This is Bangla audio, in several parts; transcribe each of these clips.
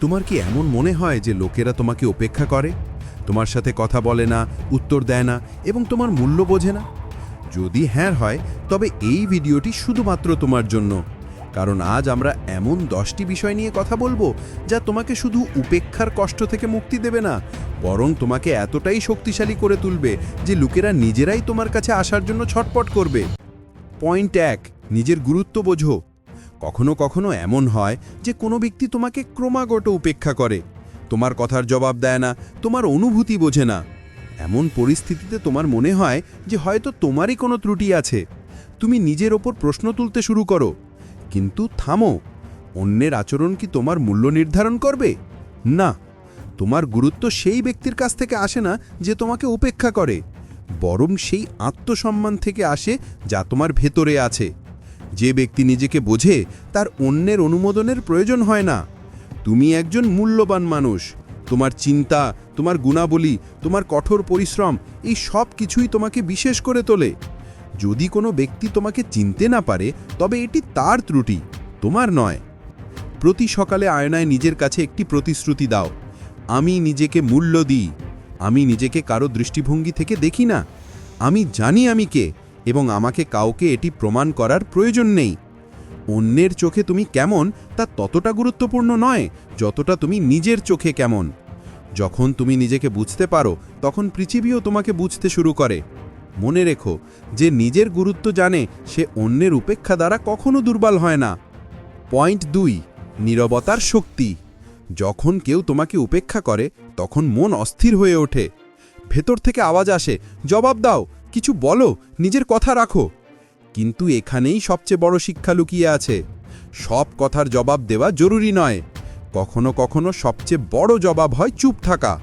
তোমার কি এমন মনে হয় যে লোকেরা তোমাকে উপেক্ষা করে? তোমার সাথে কথা বলে না, উত্তর দেয় না এবং তোমার মূল্য বোঝে না? যদি হ্যাঁ হয়, তবে এই ভিডিওটি শুধুমাত্র তোমার জন্য। কারণ আজ আমরা এমন দশটি বিষয় নিয়ে কথা বলব যা তোমাকে শুধু উপেক্ষার কষ্ট থেকে মুক্তি দেবে না, বরং তোমাকে এতটাই শক্তিশালী করে তুলবে যে লোকেরা নিজেরাই তোমার কাছে আসার জন্য ছটপট করবে। পয়েন্ট এক, নিজের গুরুত্ব বোঝো। কখনো কখনো এমন হয় যে কোনো ব্যক্তি তোমাকে ক্রমাগত উপেক্ষা করে। তোমার কথার জবাব দেয় না, তোমার অনুভূতি বোঝে না। এমন পরিস্থিতিতে তোমার মনে হয় যে হয়তো তোমারই কোনো ত্রুটি আছে। তুমি নিজের ওপর প্রশ্ন তুলতে শুরু করো। কিন্তু থামো, অন্যের আচরণ কি তোমার মূল্য নির্ধারণ করবে? না, তোমার গুরুত্ব সেই ব্যক্তির কাছ থেকে আসে না যে তোমাকে উপেক্ষা করে। বরং সেই আত্মসম্মান থেকে আসে যা তোমার ভেতরে আছে। যে ব্যক্তি নিজেকে বোঝে, তার অন্যের অনুমোদনের প্রয়োজন হয় না। তুমি একজন মূল্যবান মানুষ। তোমার চিন্তা, তোমার গুণাবলী, তোমার কঠোর পরিশ্রম, এই সব কিছুই তোমাকে বিশেষ করে তোলে। যদি কোনো ব্যক্তি তোমাকে চিনতে না পারে, তবে এটি তার ত্রুটি, তোমার নয়। প্রতি সকালে আয়নায় নিজের কাছে একটি প্রতিশ্রুতি দাও। আমি নিজেকে মূল্য দিই। আমি নিজেকে কারও দৃষ্টিভঙ্গি থেকে দেখি না। আমি জানি আমি কে। এবং আমাকে কাউকে এটি প্রমাণ করার প্রয়োজন নেই। অন্যের চোখে তুমি কেমন, তা ততটা গুরুত্বপূর্ণ নয় যতটা তুমি নিজের চোখে কেমন। যখন তুমি নিজেকে বুঝতে পারো, তখন পৃথিবীও তোমাকে বুঝতে শুরু করে। মনে রেখো, যে নিজের গুরুত্ব জানে, সে অন্যের উপেক্ষা দ্বারা কখনো দুর্বল হয় না। পয়েন্ট দুই, নীরবতার শক্তি। যখন কেউ তোমাকে উপেক্ষা করে, তখন মন অস্থির হয়ে ওঠে। ভেতর থেকে আওয়াজ আসে, জবাব দাও। কিছু বলো, নিজের কথা রাখো। কিন্তু এখানেই সবচেয়ে বড় শিক্ষা লুকিয়ে আছে। সব কথার জবাব দেওয়া জরুরি নয়। কখনো কখনো সবচেয়ে বড় জবাব হয় চুপ থাকা।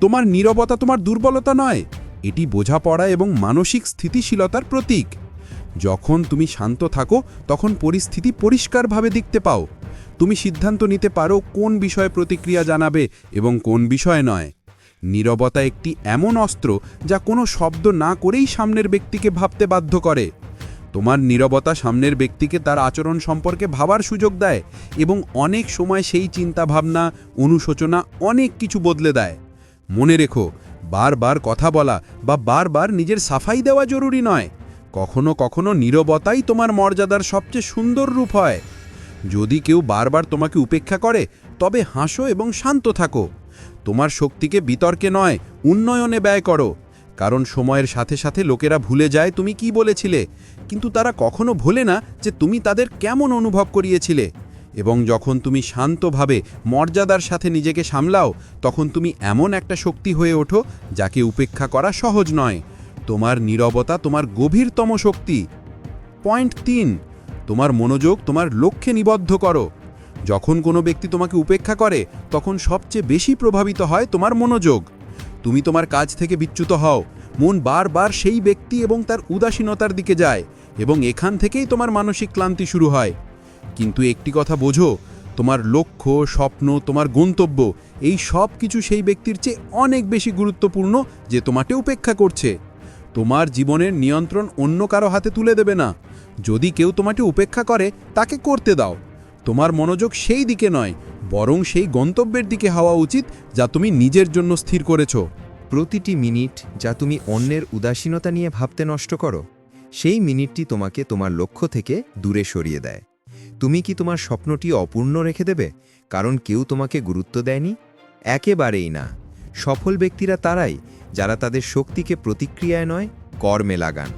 তোমার নীরবতা তোমার দুর্বলতা নয়। এটি বোঝাপড়া এবং মানসিক স্থিতিশীলতার প্রতীক। যখন তুমি শান্ত থাকো, তখন পরিস্থিতি পরিষ্কারভাবে দেখতে পাও। তুমি সিদ্ধান্ত নিতে পারো কোন বিষয়ে প্রতিক্রিয়া জানাবে এবং কোন বিষয়ে নয়। নীরবতা একটি এমন অস্ত্র যা কোনো শব্দ না করেই সামনের ব্যক্তিকে ভাবতে বাধ্য করে। তোমার নীরবতা সামনের ব্যক্তিকে তার আচরণ সম্পর্কে ভাবার সুযোগ দেয় এবং অনেক সময় সেই চিন্তা ভাবনা অনুশোচনা অনেক কিছু বদলে দেয়। মনে রেখো, বারবার কথা বলা বা বারবার নিজের সাফাই দেওয়া জরুরি নয়। কখনো কখনো নীরবতাই তোমার মর্যাদার সবচেয়ে সুন্দর রূপ হয়। যদি কেউ বারবার তোমাকে উপেক্ষা করে, তবে হাসো এবং শান্ত থাকো। তোমার শক্তিকে বিতর্কে নয়, উন্নয়নে ব্যয় করো। কারণ সময়ের সাথে সাথে লোকেরা ভুলে যায় তুমি কি বলেছিলে। কিন্তু তারা কখনো ভোলে না যে তুমি তাদের কেমন অনুভব করিয়েছিলে। এবং যখন তুমি শান্তভাবে মর্যাদার সাথে নিজেকে সামলাও, তখন তুমি এমন একটা শক্তি হয়ে ওঠো যাকে উপেক্ষা করা সহজ নয়। তোমার নীরবতা তোমার গভীরতম শক্তি। পয়েন্ট তিন, তোমার মনোযোগ তোমার লক্ষ্যে নিবদ্ধ করো। যখন কোনো ব্যক্তি তোমাকে উপেক্ষা করে, তখন সবচেয়ে বেশি প্রভাবিত হয় তোমার মনোযোগ। তুমি তোমার কাজ থেকে বিচ্যুত হও। মন বারবার সেই ব্যক্তি এবং তার উদাসীনতার দিকে যায় এবং এখান থেকেই তোমার মানসিক ক্লান্তি শুরু হয়। কিন্তু একটি কথা বোঝো, তোমার লক্ষ্য, স্বপ্ন, তোমার গন্তব্য, এই সব কিছু সেই ব্যক্তির চেয়ে অনেক বেশি গুরুত্বপূর্ণ যে তোমাকে উপেক্ষা করছে। তোমার জীবনের নিয়ন্ত্রণ অন্য কারও হাতে তুলে দেবে না। যদি কেউ তোমাকে উপেক্ষা করে, তাকে করতে দাও। তোমার মনোযোগ সেই দিকে নয়, বরং সেই গন্তব্যের দিকে হওয়া উচিত যা তুমি নিজের জন্য স্থির করেছ। প্রতিটি মিনিট যা তুমি অন্যের উদাসীনতা নিয়ে ভাবতে নষ্ট করো, সেই মিনিটটি তোমাকে তোমার লক্ষ্য থেকে দূরে সরিয়ে দেয়। তুমি কি তোমার স্বপ্নটি অপূর্ণ রেখে দেবে, কারণ কেউ তোমাকে গুরুত্ব দেয়নি? একেবারেই না। সফল ব্যক্তিরা তারাই, যারা তাদের শক্তিকে প্রতিক্রিয়ায় নয়, কর্মে লাগান।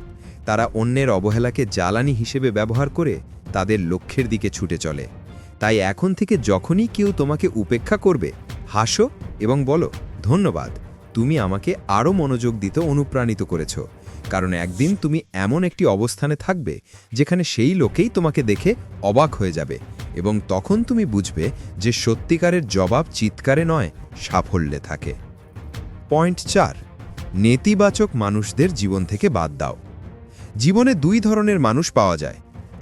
তারা অন্যের অবহেলাকে জ্বালানি হিসেবে ব্যবহার করে তাদের লক্ষ্যের দিকে ছুটে চলে। তাই এখন থেকে যখনই কেউ তোমাকে উপেক্ষা করবে, হাসো এবং বলো, ধন্যবাদ, তুমি আমাকে আরও মনোযোগ দিতে অনুপ্রাণিত করেছ। কারণ একদিন তুমি এমন একটি অবস্থানে থাকবে, যেখানে সেই লোকেই তোমাকে দেখে অবাক হয়ে যাবে এবং তখন তুমি বুঝবে যে সত্যিকারের জবাব চিৎকারে নয়, সাফল্যে থাকে। পয়েন্ট চার, নেতিবাচক মানুষদের জীবন থেকে বাদ দাও। জীবনে দুই ধরনের মানুষ পাওয়া যায়,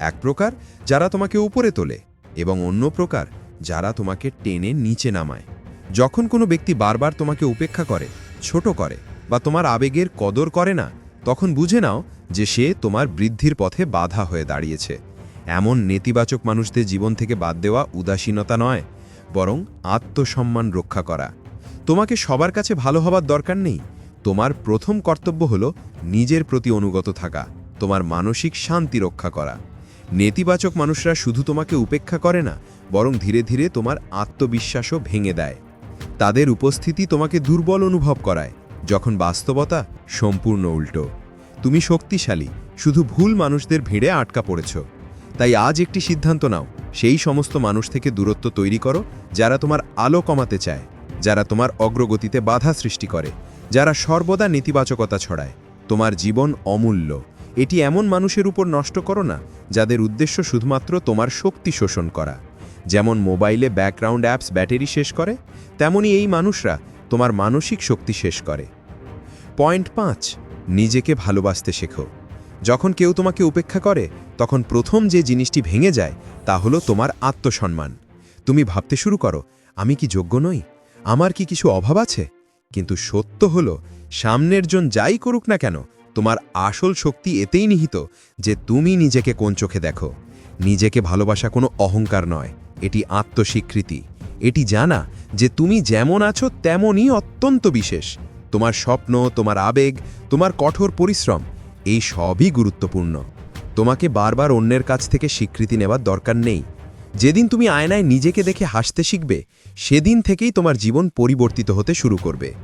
এক প্রকার যারা তোমাকে উপরে তোলে এবং অন্য প্রকার যারা তোমাকে টেনে নিচে নামায়। যখন কোনো ব্যক্তি বারবার তোমাকে উপেক্ষা করে, ছোট করে বা তোমার আবেগের কদর করে না, তখন বুঝে নাও যে সে তোমার বৃদ্ধির পথে বাধা হয়ে দাঁড়িয়েছে। এমন নেতিবাচক মানুষদের জীবন থেকে বাদ দেওয়া উদাসীনতা নয়, বরং আত্মসম্মান রক্ষা করা। তোমাকে সবার কাছে ভালো হবার দরকার নেই। তোমার প্রথম কর্তব্য হল নিজের প্রতি অনুগত থাকা, তোমার মানসিক শান্তি রক্ষা করা। নেতিবাচক মানুষরা শুধু তোমাকে উপেক্ষা করে না, বরং ধীরে ধীরে তোমার আত্মবিশ্বাসও ভেঙে দেয়। তাদের উপস্থিতি তোমাকে দুর্বল অনুভব করায়, যখন বাস্তবতা সম্পূর্ণ উল্টো। তুমি শক্তিশালী, শুধু ভুল মানুষদের ভিড়ে আটকা পড়েছ। তাই আজ একটি সিদ্ধান্ত নাও, সেই সমস্ত মানুষ থেকে দূরত্ব তৈরি করো, যারা তোমার আলো কমাতে চায়, যারা তোমার অগ্রগতিতে বাধা সৃষ্টি করে, যারা সর্বদা নেতিবাচকতা ছড়ায়। তোমার জীবন অমূল্য। এটি এমন মানুষের উপর নষ্ট করো না, যাদের উদ্দেশ্য শুধুমাত্র তোমার শক্তি শোষণ করা। যেমন মোবাইলে ব্যাকগ্রাউন্ড অ্যাপস ব্যাটারি শেষ করে, তেমনি এই মানুষরা তোমার মানসিক শক্তি শেষ করে। পয়েন্ট পাঁচ, নিজেকে ভালোবাসতে শেখো। যখন কেউ তোমাকে উপেক্ষা করে, তখন প্রথম যে জিনিসটি ভেঙে যায়, তা হলো তোমার আত্মসম্মান। তুমি ভাবতে শুরু করো, আমি কি যোগ্য নই? আমার কি কিছু অভাব আছে? কিন্তু সত্য হলো, সামনের জন যাই করুক না কেন তোমার আসল শক্তি এতেই নিহিত যে তুমি নিজেকে কোন চোখে দেখো। নিজেকে ভালোবাসা কোনো অহংকার নয়, এটি আত্মস্বীকৃতি। এটি জানা যে তুমি যেমন আছো, তেমনই অত্যন্ত বিশেষ। তোমার স্বপ্ন, তোমার আবেগ, তোমার কঠোর পরিশ্রম, এই সবই গুরুত্বপূর্ণ। তোমাকে বারবার অন্যের কাছ থেকে স্বীকৃতি নেবার দরকার নেই। যেদিন তুমি আয়নায় নিজেকে দেখে হাসতে শিখবে, সেদিন থেকেই তোমার জীবন পরিবর্তিত হতে শুরু করবে।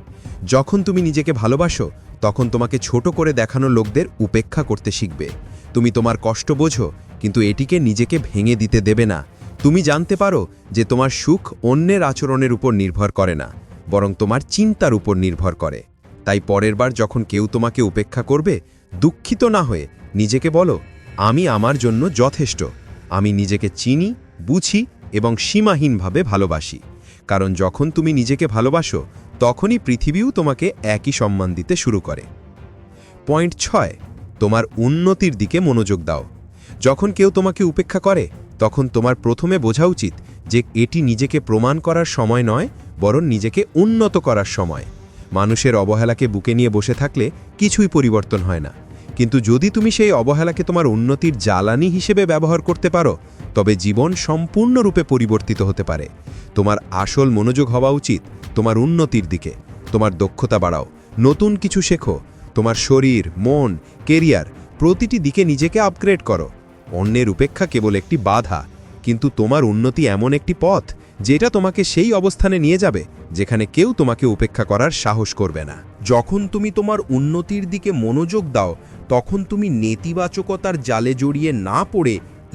যখন তুমি নিজেকে ভালোবাসো তখন তোমাকে ছোট করে দেখানো লোকদের উপেক্ষা করতে শিখবে। তুমি তোমার কষ্ট বোঝো, কিন্তু এটিকে নিজেকে ভেঙে দিতে দেবে না। তুমি জানতে পারো যে তোমার সুখ অন্যের আচরণের উপর নির্ভর করে না, বরং তোমার চিন্তার উপর নির্ভর করে। তাই পরের বার যখন কেউ তোমাকে উপেক্ষা করবে, দুঃখিত না হয়ে নিজেকে বলো, আমি আমার জন্য যথেষ্ট। আমি নিজেকে চিনি, বুঝি এবং সীমাহীনভাবে ভালোবাসি। কারণ যখন তুমি নিজেকে ভালোবাসো তখনই পৃথিবীও তোমাকে একই সম্মান দিতে শুরু করে। পয়েন্ট ছয়, তোমার উন্নতির দিকে মনোযোগ দাও। যখন কেউ তোমাকে উপেক্ষা করে, তখন তোমার প্রথমে বোঝা উচিত যে এটি নিজেকে প্রমাণ করার সময় নয়, বরং নিজেকে উন্নত করার সময়। মানুষের অবহেলাকে বুকে নিয়ে বসে থাকলে কিছুই পরিবর্তন হয় না। কিন্তু যদি তুমি সেই অবহেলাকে তোমার উন্নতির জ্বালানি হিসেবে ব্যবহার করতে পারো তবে জীবন সম্পূর্ণরূপে পরিবর্তিত হতে পারে। তোমার আসল মনোযোগ হওয়া উচিত তোমার উন্নতির দিকে। তোমার দক্ষতা বাড়াও, নতুন কিছু শেখো, তোমার শরীর, মন, কেরিয়ার প্রতিটি দিকে নিজেকে আপগ্রেড করো। অন্যের উপেক্ষা কেবল একটি বাধা, কিন্তু তোমার উন্নতি এমন একটি পথ যেটা তোমাকে সেই অবস্থানে নিয়ে যাবে যেখানে কেউ তোমাকে উপেক্ষা করার সাহস করবে না। যখন তুমি তোমার উন্নতির দিকে মনোযোগ দাও, তখন তুমি নেতিবাচকতার জালে জড়িয়ে না পড়ে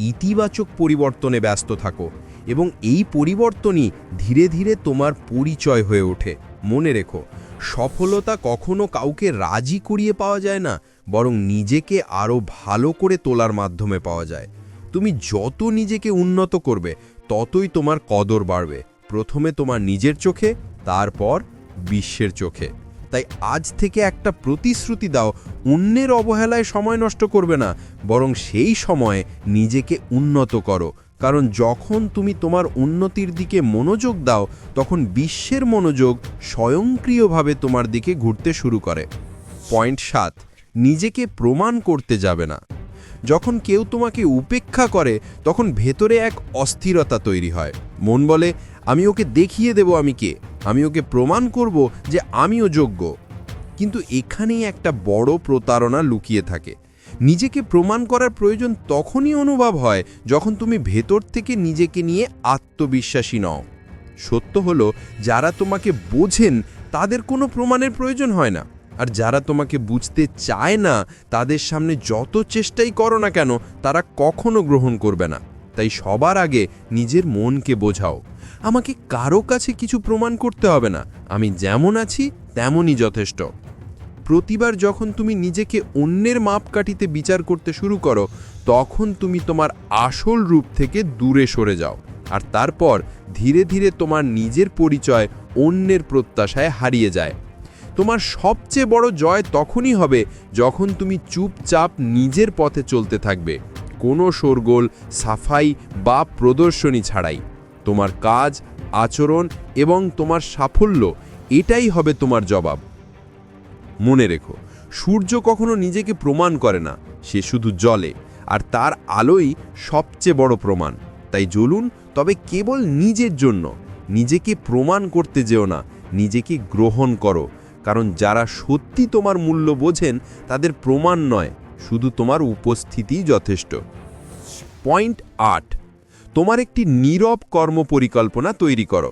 ইতিবাচক পরিবর্তনে ব্যস্ত থাকো এবং এই পরিবর্তনই ধীরে ধীরে তোমার পরিচয় হয়ে ওঠে। মনে রেখো, সফলতা কখনো কাউকে রাজি করিয়ে পাওয়া যায় না, বরং নিজেকে আরও ভালো করে তোলার মাধ্যমে পাওয়া যায়। তুমি যত নিজেকে উন্নত করবে, ততই তোমার কদর বাড়বে। প্রথমে তোমার নিজের চোখে, তারপর বিশ্বের চোখে। তাই আজ থেকে একটা প্রতিশ্রুতি দাও, অন্যের অবহেলায় সময় নষ্ট করবে না, বরং সেই সময়ে নিজেকে উন্নত করো। কারণ যখন তুমি তোমার উন্নতির দিকে মনোযোগ দাও, তখন বিশ্বের মনোযোগ স্বয়ংক্রিয়ভাবে তোমার দিকে ঘুরতে শুরু করে। পয়েন্ট সাত, নিজেকে প্রমাণ করতে যাবে না। যখন কেউ তোমাকে উপেক্ষা করে, তখন ভেতরে এক অস্থিরতা তৈরি হয়। মন বলে, আমি ওকে দেখিয়ে দেব আমি কে? আমি ওকে প্রমাণ করব যে আমিও যোগ্য। কিন্তু এখানেই একটা বড় প্রতারণা লুকিয়ে থাকে। নিজেকে প্রমাণ করার প্রয়োজন তখনই অনুভব হয় যখন তুমি ভেতর থেকে নিজেকে নিয়ে আত্মবিশ্বাসী নও। সত্য হলো, যারা তোমাকে বোঝেন, তাদের কোনো প্রমাণের প্রয়োজন হয় না। আর যারা তোমাকে বুঝতে চায় না, তাদের সামনে যত চেষ্টাই করো না কেন, তারা কখনো গ্রহণ করবে না। তাই সবার আগে নিজের মনকে বোঝাও। আমাকে কারও কাছে কিছু প্রমাণ করতে হবে না। আমি যেমন আছি, তেমনই যথেষ্ট। প্রতিবার যখন তুমি নিজেকে অন্যের মাপকাঠিতে বিচার করতে শুরু করো, তখন তুমি তোমার আসল রূপ থেকে দূরে সরে যাও। আর তারপর ধীরে ধীরে তোমার নিজের পরিচয় অন্যের প্রত্যাশায় হারিয়ে যায়। তোমার সবচেয়ে বড় জয় তখনই হবে যখন তুমি চুপচাপ নিজের পথে চলতে থাকবে। কোনো শোরগোল, সাফাই বা প্রদর্শনী ছাড়াই। তোমার কাজ, আচরণ এবং তোমার সাফল্য, এটাই হবে তোমার জবাব। মনে রেখো, সূর্য কখনো নিজেকে প্রমাণ করে না, সে শুধু জলে, আর তার আলোই সবচেয়ে বড় প্রমাণ। তাই জ্বলুন, তবে কেবল নিজের জন্য, নিজেকে প্রমাণ করতে যেও না, নিজেকে গ্রহণ করো, কারণ যারা সত্যি তোমার মূল্য বোঝেন, তাদের প্রমাণ নয়, শুধু তোমার উপস্থিতিই যথেষ্ট। পয়েন্ট আট তোমার একটি নীরব কর্মপরিকল্পনা তৈরি করো।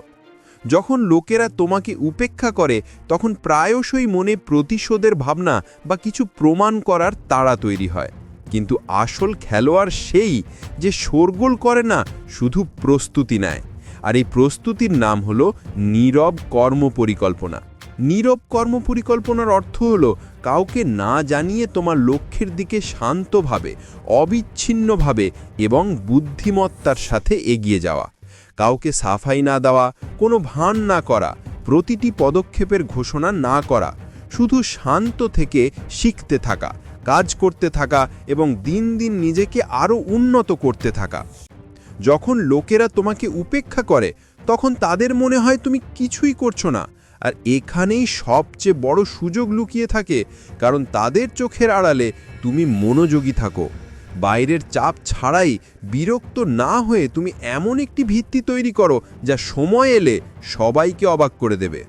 যখন লোকেরা তোমাকে উপেক্ষা করে, তখন প্রায়শই মনে প্রতিশোধের ভাবনা বা কিছু প্রমাণ করার তাড়া তৈরি হয়। কিন্তু আসল খেলোয়াড় সেই যে শোরগোল করে না, শুধু প্রস্তুতি নেয়। আর এই প্রস্তুতির নাম হলো নীরব কর্মপরিকল্পনা। নীরব কর্মপরিকল্পনার অর্থ হলো কাউকে না জানিয়ে তোমার লক্ষ্যের দিকে শান্তভাবে, অবিচ্ছিন্নভাবে এবং বুদ্ধিমত্তার সাথে এগিয়ে যাওয়া। কাউকে সাফাই না দেওয়া, কোনো ভান না করা, প্রতিটি পদক্ষেপের ঘোষণা না করা, শুধু শান্ত থেকে শিখতে থাকা, কাজ করতে থাকা এবং দিন দিন নিজেকে আরও উন্নত করতে থাকা। যখন লোকেরা তোমাকে উপেক্ষা করে, তখন তাদের মনে হয় তুমি কিছুই করছ না। আর এখানেই সবচেয়ে বড় সুযোগ লুকিয়ে থাকে, কারণ তাদের চোখের আড়ালে তুমি মনোযোগী থাকো। বাইরের চাপ ছাড়াই বিরক্ত না হয়ে তুমি এমন একটি ভিত্তি তৈরি করো যা সময় এলে সবাইকে অবাক করে দেবে।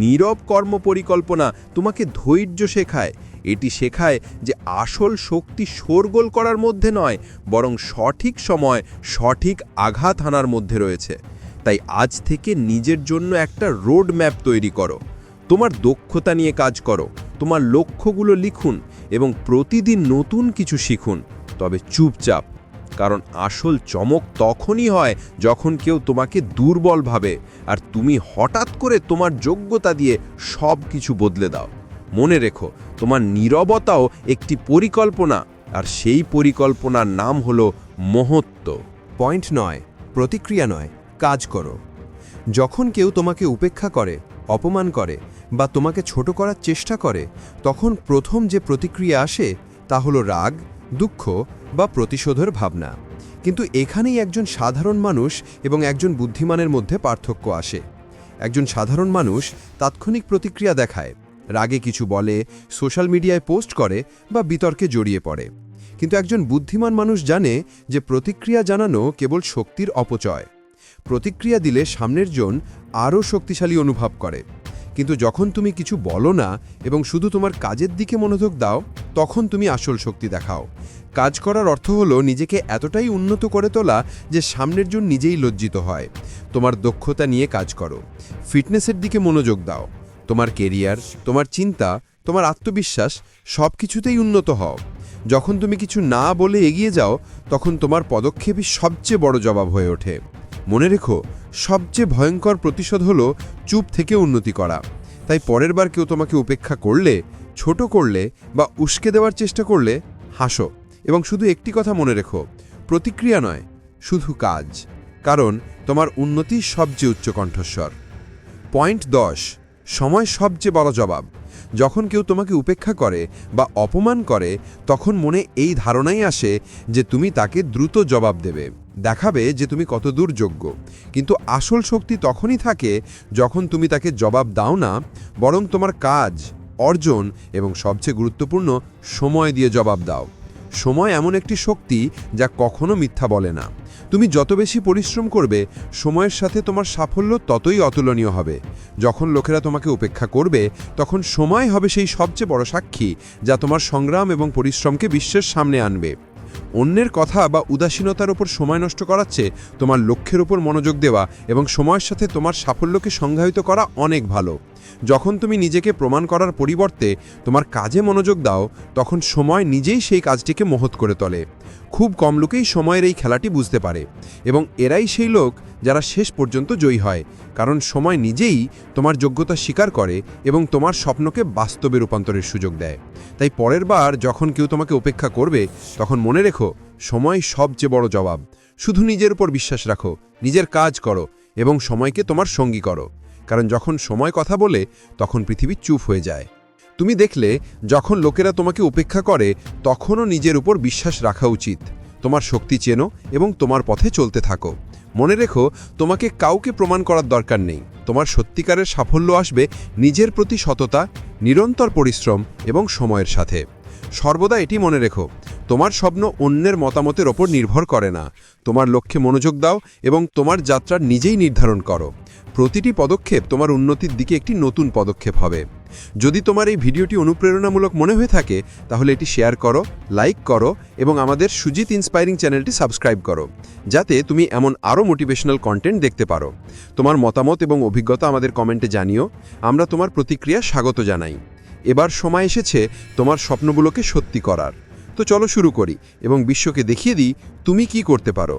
নীরব কর্ম পরিকল্পনা তোমাকে ধৈর্য শেখায়। এটি শেখায় যে আসল শক্তি শোরগোল করার মধ্যে নয়, বরং সঠিক সময় সঠিক আঘাত হানার মধ্যে রয়েছে। তাই আজ থেকে নিজের জন্য একটা রোড ম্যাপ তৈরি করো। তোমার দক্ষতা নিয়ে কাজ করো, তোমার লক্ষ্যগুলো লিখুন এবং প্রতিদিন নতুন কিছু শিখুন, তবে চুপচাপ, কারণ আসল চমক তখনই হয় যখন কেউ তোমাকে দুর্বল ভাবে আর তুমি হঠাৎ করে তোমার যোগ্যতা দিয়ে সব কিছু বদলে দাও। মনে রেখো, তোমার নীরবতাও একটি পরিকল্পনা আর সেই পরিকল্পনার নাম হলো মহত্ব। পয়েন্ট নয়, প্রতিক্রিয়া নয়। কাজ করো। যখন কেউ তোমাকে উপেক্ষা করে, অপমান করে বা তোমাকে ছোট করার চেষ্টা করে, তখন প্রথম যে প্রতিক্রিয়া আসে তা হলো রাগ, দুঃখ বা প্রতিশোধের ভাবনা। কিন্তু এখানেই একজন সাধারণ মানুষ এবং একজন বুদ্ধিমানের মধ্যে পার্থক্য আসে। একজন সাধারণ মানুষ তাৎক্ষণিক প্রতিক্রিয়া দেখায়, রাগে কিছু বলে, সোশ্যাল মিডিয়ায় পোস্ট করে বা বিতর্কে জড়িয়ে পড়ে। কিন্তু একজন বুদ্ধিমান মানুষ জানে যে প্রতিক্রিয়া জানানো কেবল শক্তির অপচয়। প্রতিক্রিয়া দিলে সামনের জন আরও শক্তিশালী অনুভব করে। কিন্তু যখন তুমি কিছু বলো না এবং শুধু তোমার কাজের দিকে মনোযোগ দাও, তখন তুমি আসল শক্তি দেখাও। কাজ করার অর্থ হলো নিজেকে এতটাই উন্নত করে তোলা যে সামনের জন নিজেই লজ্জিত হয়। তোমার দক্ষতা নিয়ে কাজ করো। ফিটনেসের দিকে মনোযোগ দাও। তোমার কেরিয়ার, তোমার চিন্তা, তোমার আত্মবিশ্বাস সব কিছুতেই উন্নত হও। যখন তুমি কিছু না বলে এগিয়ে যাও, তখন তোমার পদক্ষেপই সবচেয়ে বড় জবাব হয়ে ওঠে। মনে রেখো, সবচেয়ে ভয়ঙ্কর প্রতিশোধ হলো চুপ থেকে উন্নতি করা। তাই পরের বার কেউ তোমাকে উপেক্ষা করলে, ছোট করলে বা উস্কে দেওয়ার চেষ্টা করলে হাসো। এবং শুধু একটি কথা মনে রেখো, প্রতিক্রিয়া নয়, শুধু কাজ। কারণ তোমার উন্নতি সবচেয়ে উচ্চ কণ্ঠস্বর। পয়েন্ট দশ, সময় সবচেয়ে বড় জবাব। যখন কেউ তোমাকে উপেক্ষা করে বা অপমান করে, তখন মনে এই ধারণাই আসে যে তুমি তাকে দ্রুত জবাব দেবে। দেখাবে যে তুমি কত দূর যোগ্য। কিন্তু আসল শক্তি তখনই থাকে যখন তুমি তাকে জবাব দাও না, বরং তোমার কাজ, অর্জন এবং সবচেয়ে গুরুত্বপূর্ণ সময় দিয়ে জবাব দাও। সময় এমন একটি শক্তি যা কখনো মিথ্যা বলে না। তুমি যত বেশি পরিশ্রম করবে, সময়ের সাথে তোমার সাফল্য ততই অতুলনীয় হবে। যখন লোকেরা তোমাকে উপেক্ষা করবে, তখন সময় হবে সেই সবচেয়ে বড় সাক্ষী, যা তোমার সংগ্রাম এবং পরিশ্রমকে বিশ্বের সামনে আনবে। অন্যের কথা বা উদাসীনতার ওপর সময় নষ্ট করাচ্ছে তোমার লক্ষ্যের ওপর মনোযোগ দেওয়া এবং সময়ের সাথে তোমার সাফল্যকে সংজ্ঞায়িত করা অনেক ভালো। যখন তুমি নিজেকে প্রমাণ করার পরিবর্তে তোমার কাজে মনোযোগ দাও, তখন সময় নিজেই সেই কাজটিকে মহৎ করে তোলে। খুব কম লোকেই সময়ের এই খেলাটি বুঝতে পারে এবং এরাই সেই লোক যারা শেষ পর্যন্ত জয়ী হয়, কারণ সময় নিজেই তোমার যোগ্যতা স্বীকার করে এবং তোমার স্বপ্নকে বাস্তবে রূপান্তরের সুযোগ দেয়। তাই পরের বার যখন কেউ তোমাকে উপেক্ষা করবে, তখন মনে রেখো, সময় সবচেয়ে বড় জবাব। শুধু নিজের উপর বিশ্বাস রাখো, নিজের কাজ করো এবং সময়কে তোমার সঙ্গী করো। কারণ যখন সময় কথা বলে, তখন পৃথিবী চুপ হয়ে যায়। তুমি দেখলে, যখন লোকেরা তোমাকে উপেক্ষা করে, তখনও নিজের উপর বিশ্বাস রাখা উচিত। তোমার শক্তি চেনো এবং তোমার পথে চলতে থাকো। মনে রেখো, তোমাকে কাউকে প্রমাণ করার দরকার নেই। তোমার সত্যিকারের সাফল্য আসবে নিজের প্রতি সততা, নিরন্তর পরিশ্রম এবং সময়ের সাথে। সর্বদা এটি মনে রেখো, তোমার স্বপ্ন অন্যের মতামতের ওপর নির্ভর করে না। তোমার লক্ষ্যে মনোযোগ দাও এবং তোমার যাত্রা নিজেই নির্ধারণ করো। প্রতিটি পদক্ষেপ তোমার উন্নতির দিকে একটি নতুন পদক্ষেপ হবে। যদি তোমার এই ভিডিওটি অনুপ্রেরণামূলক মনে হয়ে থাকে, তাহলে এটি শেয়ার করো, লাইক করো এবং আমাদের সুজিত ইন্সপায়ারিং চ্যানেলটি সাবস্ক্রাইব করো, যাতে তুমি এমন আরও মোটিভেশনাল কন্টেন্ট দেখতে পারো। তোমার মতামত এবং অভিজ্ঞতা আমাদের কমেন্টে জানিও, আমরা তোমার প্রতিক্রিয়া স্বাগত জানাই। এবার সময় এসেছে তোমার স্বপ্নগুলোকে সত্যি করার। তো চলো শুরু করি এবং বিশ্বকে দেখিয়ে দিই তুমি কি করতে পারো।